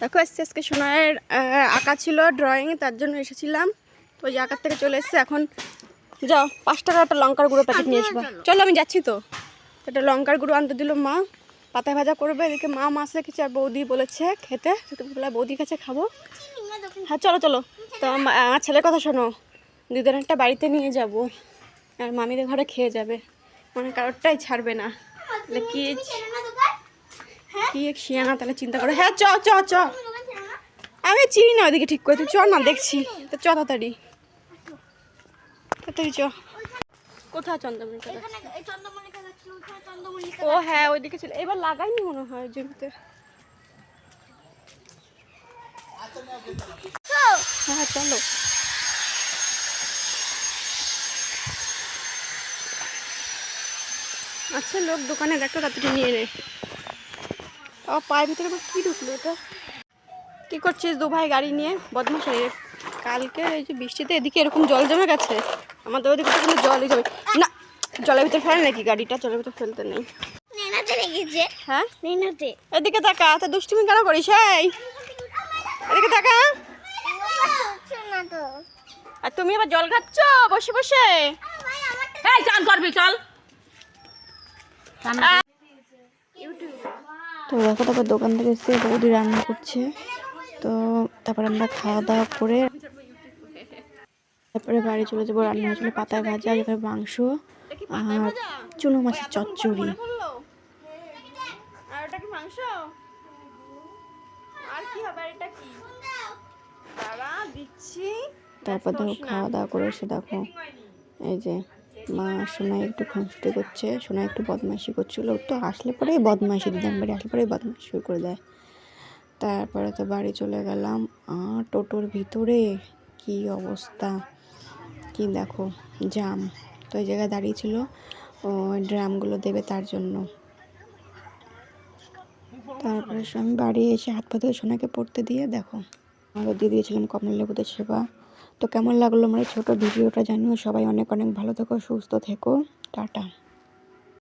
দেখো এসছে আজকে সোনার আঁকা ছিল ড্রয়িং তার জন্য এসেছিলাম। তো ওই আঁকার থেকে চলে এসছে, এখন যাও, পাঁচ টাকার একটা লঙ্কার গুঁড়ো প্যাকেট নিয়ে আসব। চলো, আমি যাচ্ছি তো। একটা লঙ্কার গুঁড়ো আনতে দিল মা। পাতা ভাজা করবে, এদিকে মা মাছ রেখেছে আর বৌদি বলেছে খেতে। দুপুরবেলা বৌদির কাছে খাব। হ্যাঁ চলো চলো। তো আমার ছেলের কথা শোনো। দুদিন একটা বাড়িতে নিয়ে যাব, আর মামিদের ঘরে খেয়ে যাবে। মানে কারোরটাই ছাড়বে না। কি কি এক শিয়ানা তাহলে চিন্তা করো। হ্যাঁ চ চ চ। আমি চিনি না ওদিকে ঠিক করে তুই চ না দেখছি। তো চ তাড়াতাড়ি। তাড়াতাড়ি চ। কোথায় চন্দ্রমণিকা ও হ্যাঁ ওইদিকে ছিল এবার লাগাইনি মনে হয় জমিতে। হ্যাঁ চলো। আচ্ছা লোক দোকানে দেখো তাড়াতাড়ি নিয়ে নে। ও পায়ের ভিতরে আবার কী ঢুকলো ওটা কী করছিস দু ভাই গাড়ি নিয়ে? বদমাশ হয়ে কালকে এই যে বৃষ্টিতে এদিকে এরকম জল জমে গেছে আমাদের ওদিকে তো কোনো জলই জমে না জলের ভিতরে ফেলে নাকি গাড়িটা? জলের ভিতরে ফেলতে নেই। হ্যাঁ? এদিকে তাকা তা দুষ্টুমি কেন করিস এই? এদিকে তাকা। আর তুমি আবার জল খাচ্ছ? বসে বসে। এই চান করবি চল। তো দেখো তারপর দোকান থেকে এসে বৌদি রান্না করছে। তো তারপর আমরা খাওয়া দাওয়া করে তারপরে বাড়ি চলে যাব। রান্না হয়েছিল পাতা ভাজা এখানে মাংস আর চুনো মাছের চচ্চড়ি। তারপর দেখো খাওয়া দাওয়া করে এসে দেখো। এই যে মা সোনাই একটু খুনসুটি করছে, সোনাই একটু বদমাইশি করছিল। তো আসলে পরেই বদমাইশি দিদাম বাড়ি আসলে পরেই বদমাইশি শুরু করে দেয়। তারপরে তো বাড়ি চলে গেলাম। আর টোটোর ভিতরে কি অবস্থা? কি দেখো জাম তো ওই জায়গায় দাঁড়িয়েছিল ও, ড্রামগুলো দেবে তার জন্য। তারপরে আমি বাড়ি এসে হাত পা ধুয়ে সোনাকে পড়তে দিয়ে দেখো আমাদের দিয়ে দিয়েছিলাম কমল সেবা। তো কেমন লাগল আমার এই ছোটো ভিডিওটা জানিও। সবাই অনেক অনেক ভালো থেকো, সুস্থ থেকো। টাটা।